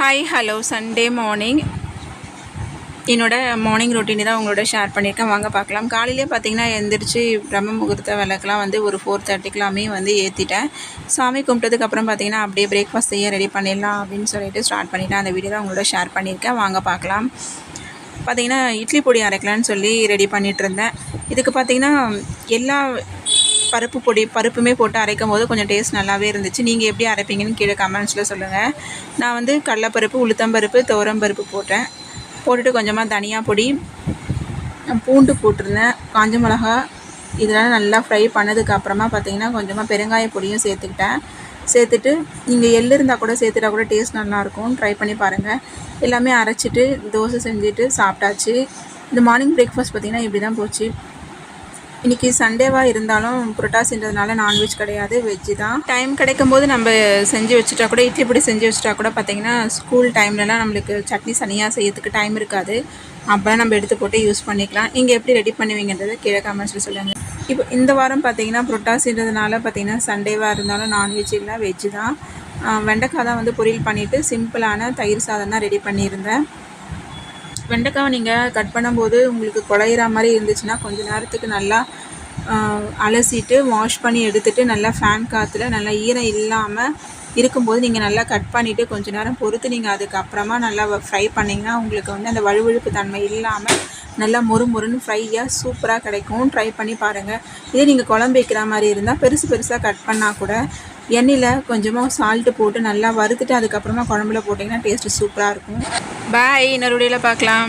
Hi hello Sunday morning என்னோட morning routine தான் உங்களோட ஷேர் பண்ணியிருக்கேன். வாங்க பார்க்கலாம். காலையிலே பார்த்தீங்கன்னா எந்திரிச்சு பிரம்ம முகூர்த்த விளக்கெலாம் வந்து ஒரு ஃபோர் தேர்ட்டிக்கெலாமே வந்து ஏற்றிட்டேன் சாமி கும்பிட்டதுக்கப்புறம் பார்த்தீங்கன்னா அப்படியே பிரேக்ஃபாஸ்ட் செய்ய ரெடி பண்ணிடலாம் அப்படின்னு சொல்லிட்டு ஸ்டார்ட் பண்ணிட்டேன். அந்த வீடியோ தான் உங்களோட ஷேர் பண்ணியிருக்கேன். வாங்க பார்க்கலாம். பார்த்தீங்கன்னா இட்லி பொடி அரைக்கலான்னு சொல்லி ரெடி பண்ணிகிட்டு இருந்தேன். இதுக்கு பார்த்தீங்கன்னா எல்லா பருப்பு பொடி பருப்புமே போட்டு அரைக்கும் போது கொஞ்சம் டேஸ்ட் நல்லாவே இருந்துச்சு. நீங்கள் எப்படி அரைப்பீங்கன்னு கீழே கமெண்ட்ஸில் சொல்லுங்கள் நான் வந்து கடலப்பருப்பு உளுத்தம்பருப்பு துவரம்பருப்பு போட்டேன். போட்டுட்டு கொஞ்சமாக தனியா பொடி பூண்டு போட்டிருந்தேன். காஞ்ச மிளகா இதெல்லாம் நல்லா ஃப்ரை பண்ணதுக்கு அப்புறமா பார்த்தீங்கன்னா கொஞ்சமாக பெருங்காய பொடியும் சேர்த்துக்கிட்டேன். சேர்த்துட்டு நீங்கள் எள்ளு இருந்தால் கூட சேர்த்துட்டா கூட டேஸ்ட் நல்லாயிருக்கும் ட்ரை பண்ணி பாருங்கள் எல்லாமே அரைச்சிட்டு தோசை செஞ்சுட்டு சாப்பிட்டாச்சு. இந்த மார்னிங் பிரேக்ஃபாஸ்ட் பார்த்திங்கன்னா இப்படி தான் போச்சு. இன்றைக்கி சண்டேவாக இருந்தாலும் புரோட்டாசின்றதுனால நான்வெஜ் கிடையாது வெஜ்ஜு தான். டைம் கிடைக்கும் போது நம்ம செஞ்சு வச்சுட்டா கூட இட்லி பொடி செஞ்சு வச்சுட்டா கூட பார்த்திங்கன்னா ஸ்கூல் டைம்லலாம் நம்மளுக்கு சட்னி சனியாக செய்யறதுக்கு டைம் இருக்காது. அப்போலாம் நம்ம எடுத்து போட்டு யூஸ் பண்ணிக்கலாம். நீங்கள் எப்படி ரெடி பண்ணுவீங்கன்றதை கீழே கமெண்ட்ஸில் சொல்லுங்கள் இப்போ இந்த வாரம் பார்த்தீங்கன்னா புரோட்டாசின்றதுனால பார்த்தீங்கன்னா சண்டேவாக இருந்தாலும் நான்வெஜ் இல்லை வெஜ்ஜு தான். வெண்டைக்காய் தான் வந்து பொரியல் பண்ணிவிட்டு சிம்பிளான தயிர் சாதம் தான் ரெடி பண்ணியிருந்தேன். வெண்டைக்காவை நீங்கள் கட் பண்ணும்போது உங்களுக்கு குழையிற மாதிரி இருந்துச்சுன்னா கொஞ்ச நேரத்துக்கு நல்லா அலசிட்டு வாஷ் பண்ணி எடுத்துகிட்டு நல்லா ஃபேன் காற்றுல நல்லா ஈரம் இல்லாமல் இருக்கும்போது நீங்கள் நல்லா கட் பண்ணிவிட்டு கொஞ்சம் நேரம் பொறுத்து நீங்கள் அதுக்கப்புறமா நல்லா ஃப்ரை பண்ணிங்கன்னா உங்களுக்கு வந்து அந்த வழுவழுப்பு தன்மை இல்லாமல் நல்லா மொறு மொறுன்னு ஃப்ரையாக சூப்பராக கிடைக்கும் ட்ரை பண்ணி பாருங்கள் இதே நீங்கள் குழம்பு வைக்கிற மாதிரி இருந்தால் பெருசு பெருசாக கட் பண்ணால் கூட எண்ணெயில் கொஞ்சமாக சால்ட்டு போட்டு நல்லா வறுத்துட்டு அதுக்கப்புறமா குழம்புல போட்டிங்கன்னா டேஸ்ட்டு சூப்பராக இருக்கும். பாய் இன்னொரு வீடியோவில் பார்க்கலாம்.